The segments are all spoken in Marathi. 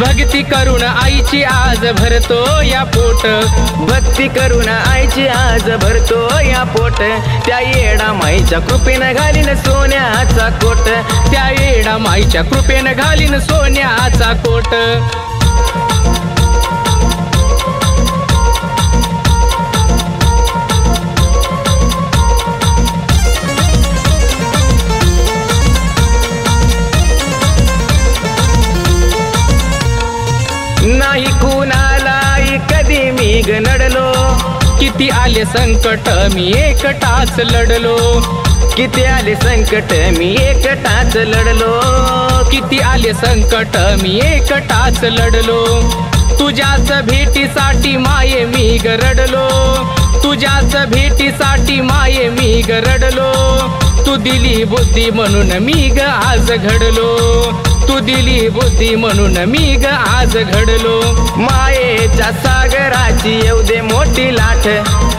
भक्ती करून आईची आज भरतो या पोट. भक्ती करून आईची आज भरतो या पोट. त्या येडा माईच्या कृपेनं घालीन सोन्याचा कोट. त्या येडा माईच्या कृपेनं घालीन सोन्याचा कोट. नाही कुणालाही कधी मी ग नडलो. किती आले संकट मी एकटाच लढलो. किती आले संकट मी एकटाच लढलो. किती आले संकट मी एकटाच लढलो. तुझ्याच भेटीसाठी माये मी गरडलो तुझ्याच भेटीसाठी माये मी गरडलो तू दिली बुद्धी म्हणून मी ग आज घडलो. तू दिली बुद्धी म्हणून मी ग आज घडलो. मायेच्या सागराची येऊ दे मोठी लाट.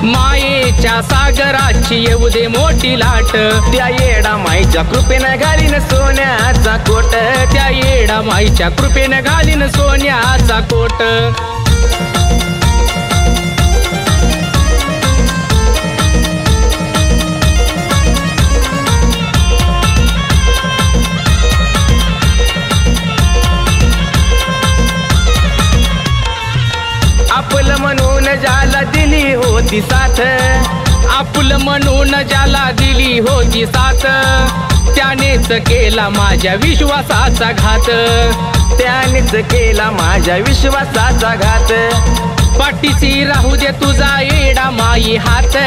मायेच्या सागराची येऊ दे मोठी लाट. त्या येडा माईच्या कृपेनं घालीन सोन्याचा कोट. त्या येडा माईच्या कृपेनं घालीन सोन्याचा कोट. होती साथ. आपुल म्हणून ज्याला दिली होती साथ त्यानेच केला माझ्या विश्वासाचा घात. त्यानेच केला माझ्या विश्वासाचा घात. पाठीशी राहू दे तुझा येडा माई हात.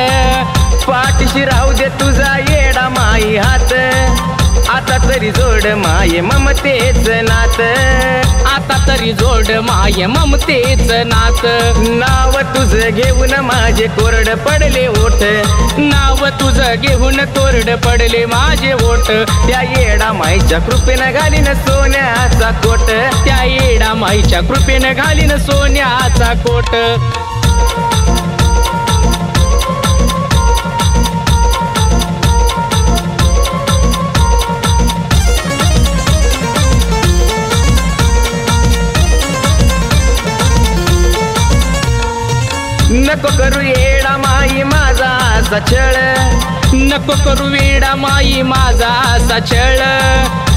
पाठीशी राहू दे तुझा येडा माई हात. आता तरी जोड माये ममतेच नात. आता तरी जोड माय ममतेच नात. नाव तुझं घेऊन माझे कोरड पडले ओठ. नाव तुझं घेऊन कोरड पडले माझे ओठ. त्या येडा माईच्या कृपेनं घालीन सोन्याचा कोट. त्या येडा माईच्या कृपेनं घालीन सोन्याचा कोट. नको करू येडा माई माझा असा छळ. नको करू वेडा माई माझा असा छळ.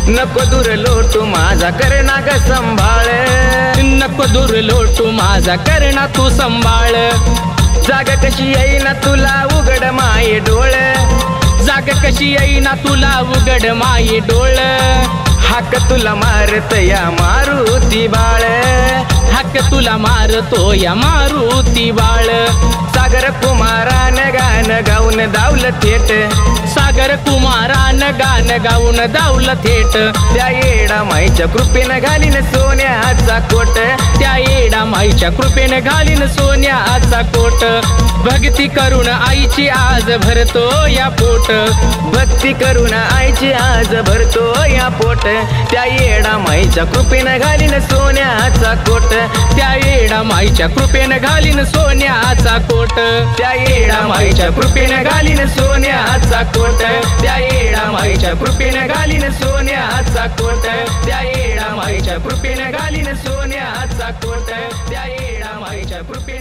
नको दूर लोटू माझा करणा ग संभाळ. नको दूर लोटू माझा करणा तू संभाळ. जाग कशी येईना तुला उघड माये डोळ. जाग कशी येईना तुला उघड माई डोळ. हाक तुला मारत या मारू ती तुला मारतो या मारुती बाळ. सागर कुमारान गान गाऊन दावल थेट. सागर कुमारान गान गाऊन दावल थेट. त्या येडा माईच्या कृपेनं घालीन सोन्याचा कोट. त्या माईच्या कृपेनं घालीन सोन्याचा कोट. भक्ती करून आईची आज भरतो या पोट. भक्ती करून आईची आज भरतो या पोट. त्या येडा माईच्या कृपेनं घालीन सोन्याचा कोट. त्या येडा माईच्या कृपेनं घालीन सोन्याचा कोट. त्या येडा माईच्या कृपेनं घालीन सोन्याचा कोट. त्या येडा माईच्या कृपेनं घालीन सोन्याचा कोट. त्या माईच्या कृपेनं घालीन सोन्याचा कोट. त्या येडा माईच्या कृपेनं